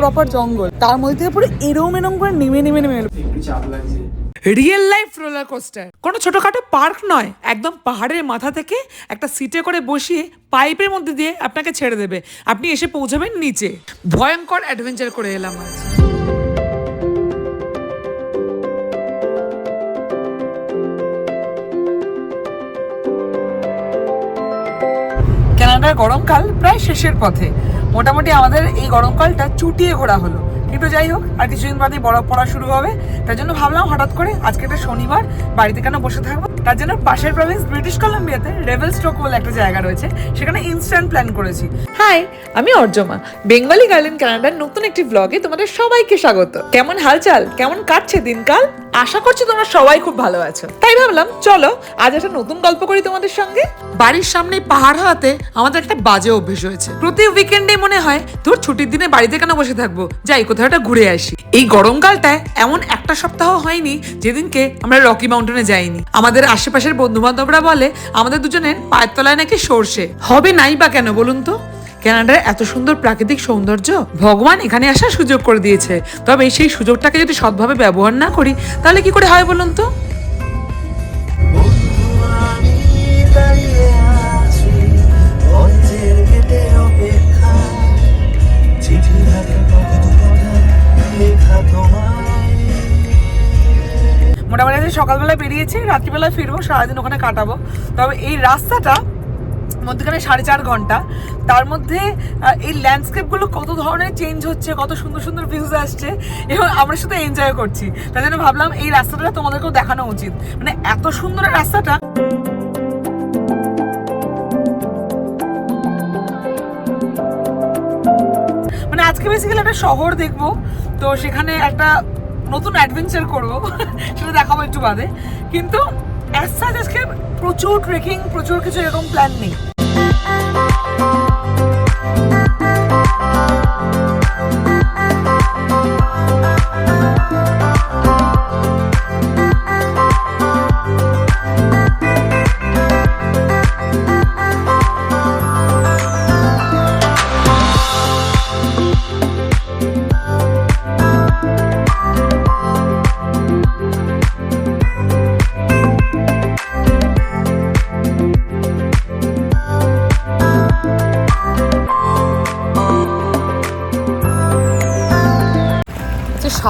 Proper জঙ্গল তার মধ্যে পুরো এরম এরম করে নেমে নেমে নেমে এলো। একটু চাপ লাগছে। রিয়েল লাইফ রোলার কোস্টার কোনো ছোটখাটো পার্ক নয় একদম পাহাড়ের মাথা থেকে একটা সিটে করে বসিয়ে পাইপের মধ্যে দিয়ে আপনাকে ছেড়ে দেবে। আপনি এসে পৌঁছাবেন নিচে। ভয়ঙ্কর অ্যাডভেঞ্চার করে এলাম আজ। কানাডার গরমকাল প্রায় শেষের পথে। মোটামুটি আমাদের এই গরমকালটা চুটিয়ে ঘোরা হলো। কিন্তু যাই হোক, আর কিছুদিন বাদে বরফ পড়া শুরু হবে। তার জন্য ভাবলাম হঠাৎ করে আজকে একটা শনিবার, বাড়িতে কেন বসে থাকব? তার জন্য পাশের প্রভিন্স ব্রিটিশ কলম্বিয়াতে রেভেল স্ট্রোক বলে একটা জায়গা রয়েছে। সেখানে ইনস্ট্যান্ট প্ল্যান করেছি। হাই, আমি অর্জমা। বেঙ্গলি গার্লেন কানাডার নতুন একটি ব্লগে তোমাদের সবাইকে স্বাগত। কেমন হালচাল? কেমন কাটছে দিনকাল? আশা করছি তোমরা সবাই খুব ভালো আছো। তাই ভাবলাম, চলো, আজ একটা নতুন গল্প করি তোমাদের সঙ্গে। বাড়ির সামনে পাহাড় হওয়াতে আমাদের একটা বাজে অভ্যেস হয়েছে। প্রতি উইকেন্ডে মনে হয় তোর ছুটির দিনে বাড়িতে কেন বসে থাকব? যাই, কোথাও একটা ঘুরে আসি। এই গরমকালটায় এমন একটা সপ্তাহ হয়নি, যেদিনকে আমরা রকি মাউন্টেনে যাইনি। আমাদের আশেপাশের বন্ধু বান্ধবরা বলে, আমাদের দুজনের পায়ের তলায় নাকি সর্ষে। হবে নাই বা কেন বলুন তো? কানাডার এত সুন্দর প্রাকৃতিক সৌন্দর্য ভগবান এখানে আসার সুযোগ করে দিয়েছে। তবে সেই সুযোগটাকে যদি সৎভাবে ব্যবহার না করি, তাহলে কি করে হয় বলুন তো? মোটামুটি সকালবেলা বেরিয়েছি রাত্রিবেলা ফিরবো, সারাদিন ওখানে কাটাবো। তবে এই রাস্তাটা মধ্যখানে সাড়ে চার ঘণ্টা। তার মধ্যে এই ল্যান্ডস্কেপগুলো কত ধরনের চেঞ্জ হচ্ছে, কত সুন্দর সুন্দর ভিউজ আসছে, এবং আমরা শুধু এনজয় করছি। তাই জন্য ভাবলাম এই রাস্তাটা তোমাদেরকেও দেখানো উচিত। মানে এত সুন্দর রাস্তাটা। মানে আজকে বেসিক্যালি একটা শহর দেখব, তো সেখানে একটা নতুন অ্যাডভেঞ্চার করব, সেটা দেখাবো একটু বাদে। কিন্তু অ্যাজ সাচ আজকে প্রচুর ট্রেকিং প্রচুর কিছু এরকম প্ল্যান নেই।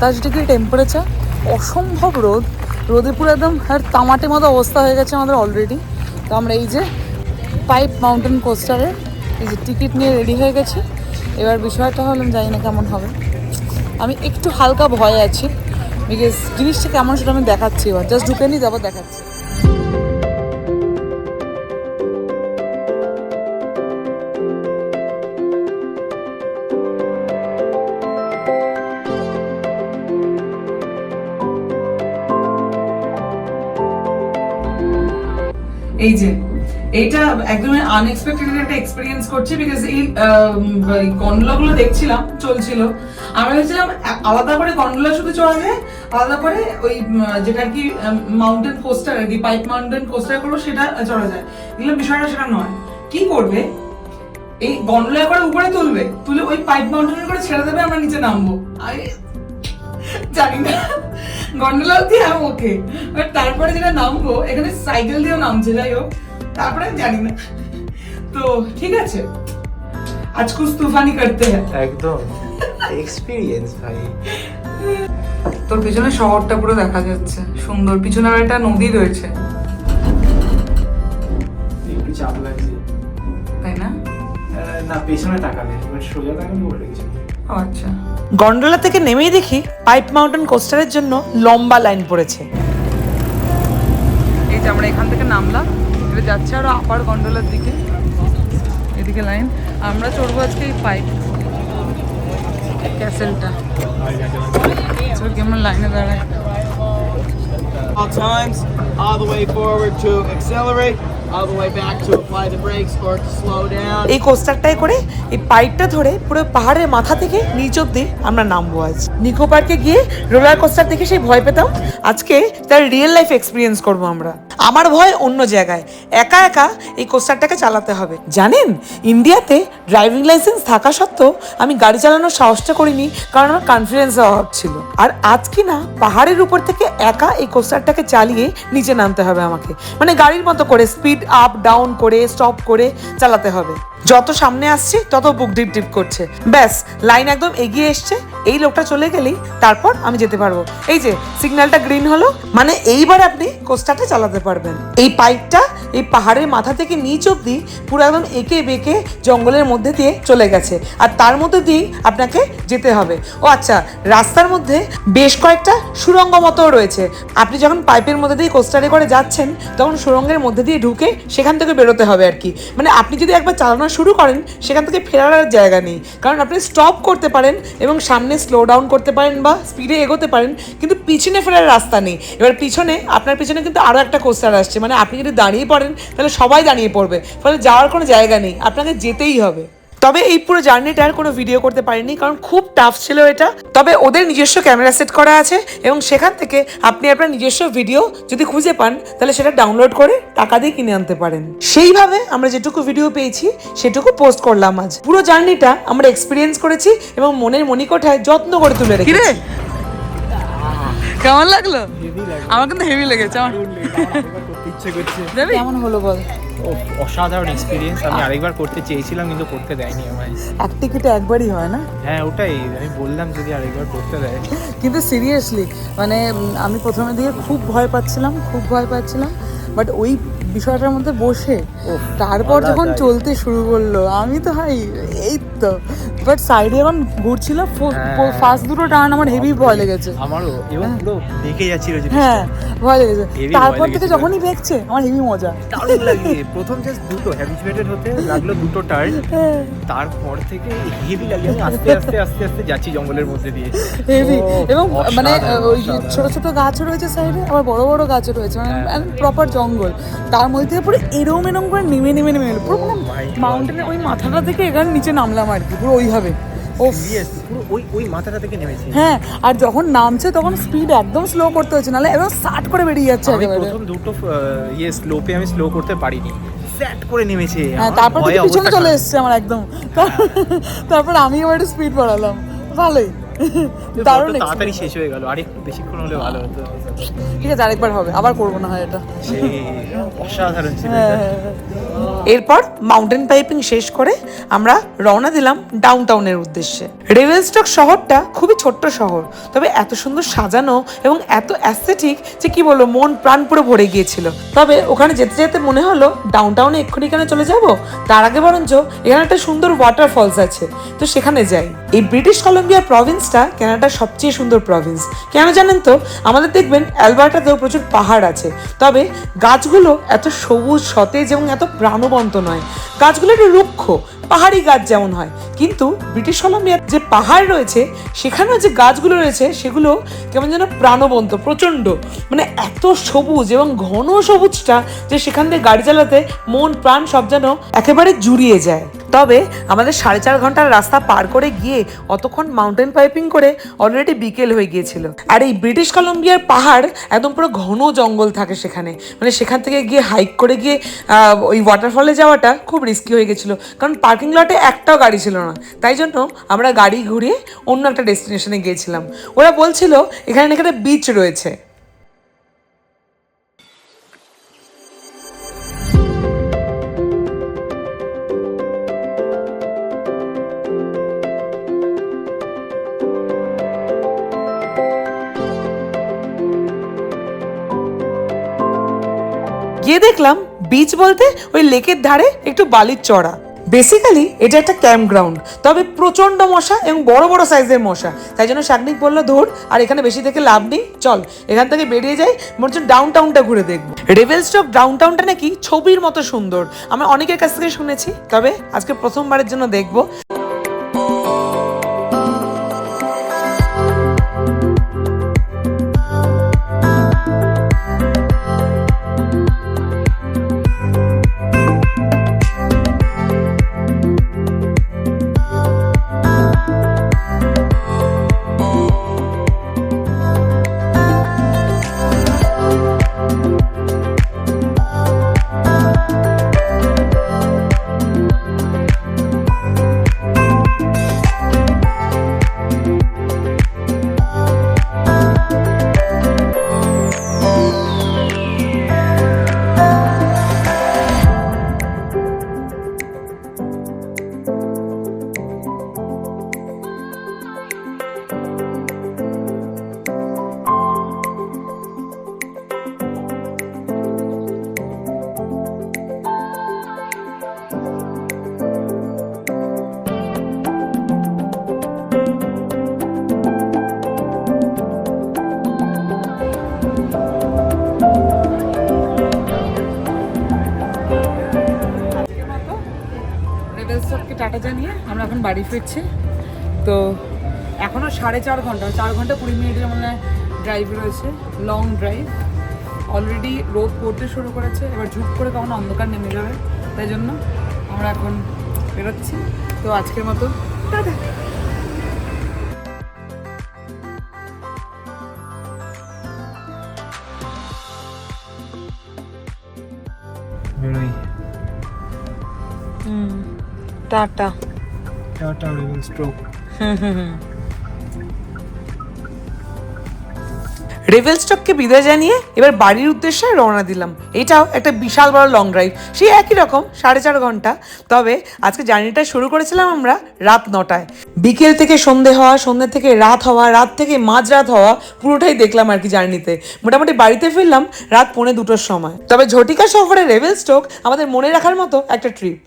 সাতাশ ডিগ্রি টেম্পারেচার অসম্ভব রোদ। রোদে পুরো একদম আর তামাটে মতো অবস্থা হয়ে গেছে আমাদের অলরেডি তো আমরা এই যে পাইপ মাউন্টেন কোস্টারে এই যে টিকিট নিয়ে রেডি হয়ে গেছি। এবার বিষয়টা হলাম জানি না কেমন হবে। আমি একটু হালকা ভয় আছি। বিকজ জিনিসটা কেমন সেটা আমি দেখাচ্ছি এবার। জাস্ট ঢুকে নিই যাব, দেখাচ্ছি। এই যে এইটা একদমই আনএক্সপেক্টেড একটা এক্সপিরিয়েন্স করছি বিকজ এই গন্ডোলা গুলো দেখছিলাম, চলছিল। আমরা ভেবেছিলাম আলাদা করে গন্ডোলা শুধু চলা যায়, আলাদা করে ওই যেটা আর কি মাউন্টেন কোস্টার আর কি পাইপ মাউন্টেন কোস্টার করব সেটা চলা যায়। এগুলো বিষয়টা সেটা নয়। কি করবে? এই গন্ডোলা করে উপরে তুলবে, তুলে ওই পাইপ মাউন্টেনের করে ছেড়ে দেবে, আমরা নিচে নামবো। জানি না। গন্ডোলা দিয়ে আমি ওকে। বাট তারপরে যেটা নামবো এখানে সাইকেল দিয়েও নামছে যাই হোক। তারপরে আমি জানি না। তো ঠিক আছে। আজ কুছ তুফানি করতে একদম। এক্সপিরিয়েন্স ভাই। তোর পিছনে শহরটা পুরো দেখা যাচ্ছে। সুন্দর পিছনে একটা নদী রয়েছে। একটু চাপ লাগছে। তাই না? আহ, না পেছনে তাকালে সোজা তাকালে উঠে গেছে। আচ্ছা। গন্ডোলা থেকে নেমেই দেখি পাইপ মাউন্টেন কোস্টারের জন্য লম্বা লাইন পড়েছে। এই যে আমরা এখান থেকে নামলাম এটা যাচ্ছে আরও আপার গন্ডোলার দিকে এদিকে লাইন। আমরা চড়বো আজকে এই পাইপ ক্যাসেলটা। কেমন লাইনে দাঁড়ায়? All times, all the way forward to accelerate, এই কোস্টারটাই করে এই পাইপটা ধরে পুরো পাহাড়ের মাথা থেকে নিচ অব্দি আমরা নামবো আজ। নিকো পার্কে গিয়ে রোলার কোস্টার দেখে সেই ভয় পেতাম। আজকে তার রিয়েল লাইফ এক্সপিরিয়েন্স করব আমরা। আমার ভয় অন্য জায়গায়। একা একা এই কোস্টারটাকে চালাতে হবে। জানেন, ইন্ডিয়াতে ড্রাইভিং লাইসেন্স থাকা সত্ত্বেও আমি গাড়ি চালানোর সাহসটা করিনি কারণ আমার কনফিডেন্সের অভাব ছিল। আর আজ কি না পাহাড়ের উপর থেকে একা এই কোস্টারটাকে চালিয়ে নিচে নামতে হবে আমাকে। মানে গাড়ির মতো করে স্পিড আপ ডাউন করে স্টপ করে চালাতে হবে। যত সামনে আসছে, তত বুক ডিপ ডিপ করছে। ব্যাস লাইন একদম এগিয়ে এসছে। এই লোকটা চলে গেলেই তারপর আমি যেতে পারব। এই যে সিগন্যালটা গ্রিন হলো মানে এইবার আপনি কোস্টারটা চালাতে পারবেন। এই পাইপটা এই পাহাড়ের মাথা থেকে নিচ অব্দি পুরো একদম এঁকে বেঁকে জঙ্গলের মধ্যে দিয়ে চলে গেছে। আর তার মধ্যে দিয়েই আপনাকে যেতে হবে। ও আচ্ছা রাস্তার মধ্যে বেশ কয়েকটা সুরঙ্গ মতো রয়েছে। আপনি যখন পাইপের মধ্যে দিয়ে কোস্টারে করে যাচ্ছেন, তখন সুরঙ্গের মধ্যে দিয়ে ঢুকে সেখান থেকে বেরোতে হবে আর কি। মানে আপনি যদি একবার চালানো শুরু করেন, সেখান থেকে ফেরার জায়গা নেই। কারণ আপনি স্টপ করতে পারেন এবং সামনে স্লো ডাউন করতে পারেন বা স্পিডে এগোতে পারেন, কিন্তু পিছনে ফেরার রাস্তা নেই। এবার পিছনে, আপনার পিছনে কিন্তু আরও একটা কোস্টার আসছে। মানে আপনি যদি দাঁড়িয়ে পড়েন, তাহলে সবাই দাঁড়িয়ে পড়বে। ফলে যাওয়ার কোনো জায়গা নেই। আপনাকে যেতেই হবে। তবে এই পুরো জার্নিটার কোনো ভিডিও করতে পারিনি কারণ খুব টাফ ছিল এটা। তবে ওদের নিজস্ব ক্যামেরা সেট করা আছে এবং সেখান থেকে আপনি আপনার নিজস্ব ভিডিও যদি খুঁজে পান তাহলে সেটা ডাউনলোড করে টাকা দিয়ে কিনে আনতে পারেন। সেইভাবে আমরা যেটুকু ভিডিও পেয়েছি সেটুকু পোস্ট করলাম আজ। পুরো জার্নিটা আমরা এক্সপিরিয়েন্স করেছি এবং মনের মনিকোঠায় যত্ন করে তুলে রেখেছি। কেমন লাগল? আমার কিন্তু হেভি লেগেছে আমার। ইচ্ছে করছে। যাবি কেমন হলো বল? ও অসাধারণ এক্সপিরিয়েন্স আমি আরেকবার করতে চেয়েছিলাম কিন্তু করতে দেয়নি আমায় এক টিকিটে একবারই হয় না? হ্যাঁ ওটাই। আমি বললাম যদি আরেকবার করতে দেয়। কিন্তু সিরিয়াসলি মানে আমি প্রথমে দিকে খুব ভয় পাচ্ছিলাম খুব ভয় পাচ্ছিলাম বাট ওই বিষয়টার মধ্যে বসে তারপর যখন চলতে শুরু করল আমি তো হাই এই তো। বাট সাইডে যখন ঘুরছিল হ্যাঁ। ফার্স্ট দুটো টার্ন আমার হেভি ভয় লেগেছে। আমারও এবং পুরো দেখে যাচ্ছিল হ্যাঁ ভয় লেগেছে। তারপর থেকে যখনই দেখছে আমার হেভি মজা। দারুণ লাগে। প্রথম জাস্ট দুটো হ্যাবিচুয়েটেড হতে লাগল দুটো টার্ন হ্যাঁ, তারপর থেকে হেভি লাগে। আমি আস্তে আস্তে আস্তে আস্তে যাচ্ছি জঙ্গলের মধ্যে দিয়ে। হেভি এবং মানে ওই ছোট ছোট গাছ রয়েছে সাইডে আবার বড় বড় গাছ রয়েছে। মানে হ্যাঁ। প্রপার জঙ্গল। তার মধ্যে পুরো এরম এরম করে নেমে নেমে নেমে পুরো Oh মাউন্টেনের ওই মাথাটা থেকে এখানে নিচে নামলাম আর কি। পুরো ওইভাবে ও ওই ওই মাথাটা থেকে নেমেছে। হ্যাঁ আর যখন নামছে তখন স্পিড একদম স্লো করতে হচ্ছে নাহলে একদম সাট করে বেরিয়ে যাচ্ছে আমি প্রথম দুটো ইয়ে স্লোপে আমি স্লো করতে পারিনি। স্যাট করে নেমেছে। হ্যাঁ তারপর পিছনে চলে। এসছে আমার একদম। তারপর আমি এবার স্পিড বাড়ালাম। ভালোই। দারুণ তাড়াতাড়ি শেষ হয়ে গেল আর একটু বেশিক্ষণ হলে ভালো হতো। ঠিক আছে আরেকবার হবে আবার করব না হয় এটা। অসাধারণ ছিল হ্যাঁ, এরপর মাউন্টেন পাইপিং শেষ করে আমরা রওনা দিলাম ডাউন টাউনের উদ্দেশ্যে। রেভেলস্টক শহরটা খুবই ছোট্ট শহর তবে এত সুন্দর সাজানো এবং এত অ্যাস্থেটিক যে কি বলব মন প্রাণ পুরো ভরে গিয়েছিল। তবে ওখানে যেতে যেতে মনে হলো ডাউন টাউনে এক্ষুনি কেন চলে যাব? তার আগে বরঞ্চ এখানে একটা সুন্দর ওয়াটারফলস আছে তো সেখানে যাই। এই ব্রিটিশ কলম্বিয়া প্রভিন্সটা কানাডার সবচেয়ে সুন্দর প্রভিন্স কেন জানেন তো? আমাদের দেখবেন অ্যালবার্টাতেও প্রচুর পাহাড় আছে। তবে গাছগুলো এত সবুজ, সতেজ এবং এত প্রাণবন্ত নয়। গাছগুলো একটু রুক্ষ, পাহাড়ি গাছ যেমন হয়। কিন্তু ব্রিটিশ কলম্বিয়ার যে পাহাড় রয়েছে, সেখানেও যে গাছগুলো রয়েছে, সেগুলো কেমন যেন প্রাণবন্ত, প্রচণ্ড। মানে এত সবুজ এবং ঘন সবুজটা যে সেখান দিয়ে গাড়ি চালাতে মন, প্রাণ সব যেন একেবারে জুড়িয়ে যায়। তবে আমাদের সাড়ে চার ঘণ্টার রাস্তা পার করে গিয়ে অতক্ষণ মাউন্টেন পাইপিং করে অলরেডি বিকেল হয়ে গিয়েছিল। আর এই ব্রিটিশ কলম্বিয়ার পাহাড় একদম পুরো ঘন জঙ্গল থাকে সেখানে। মানে সেখান থেকে গিয়ে হাইক করে গিয়ে ওই ওয়াটারফলে যাওয়াটা খুব রিস্কি হয়ে গেছিল কারণ পার্কিং লটে একটাও গাড়ি ছিল না। তাই জন্য আমরা গাড়ি ঘুরিয়ে অন্য একটা ডেস্টিনেশনে গিয়েছিলাম। ওরা বলছিল এখানে একটা বিচ রয়েছে। দেখলাম বিচ বলতে ওই লেকের ধারে একটু বালির চড়া। বেসিক্যালি এটা একটা ক্যাম্প গ্রাউন্ড তবে প্রচণ্ড মশা এবং বড় বড় সাইজের মশা। তাই জন্য শাকনিক বলল, ধর, আর এখানে বেশি থেকে লাভ নেই। চল, এখান থেকে বেরিয়ে যাই, মনে হচ্ছে ডাউন টাউনটা ঘুরে দেখব। রেভেল স্টপ ডাউন টাউনটা নাকি ছবির মতো সুন্দর। আমরা অনেকের কাছ থেকে শুনেছি, তবে আজকে প্রথমবারের জন্য দেখব। টাটা জানিয়ে আমরা এখন বাড়ি ফিরছি। তো এখনও সাড়ে চার ঘণ্টা চার ঘণ্টা কুড়ি মিনিটের মানে ড্রাইভ রয়েছে লং ড্রাইভ অলরেডি রোদ পড়তে শুরু করেছে, এবার ঝুপ করে কখন অন্ধকার নেমে যাবে। তাই জন্য আমরা এখন বেরোচ্ছি। তো আজকের মতো, tata. Tata tata Revelstoke রেভেলস্টককে বিদায় জানিয়ে এবার বাড়ির উদ্দেশ্যে রওনা দিলাম। এটাও একটা বিশাল বড় লং ড্রাইভ সেই একই রকম সাড়ে চার ঘণ্টা। তবে আজকে জার্নিটা শুরু করেছিলাম আমরা রাত নটায়। বিকেল থেকে সন্ধে হওয়া সন্ধে থেকে রাত হওয়া রাত থেকে মাঝরাত হওয়া পুরোটাই দেখলাম আর কি জার্নিতে। মোটামুটি বাড়িতে ফিরলাম রাত পৌনে দুটোর সময়। তবে ঝটিকা সফরে রেভেলস্টোক আমাদের মনে রাখার মতো একটা ট্রিপ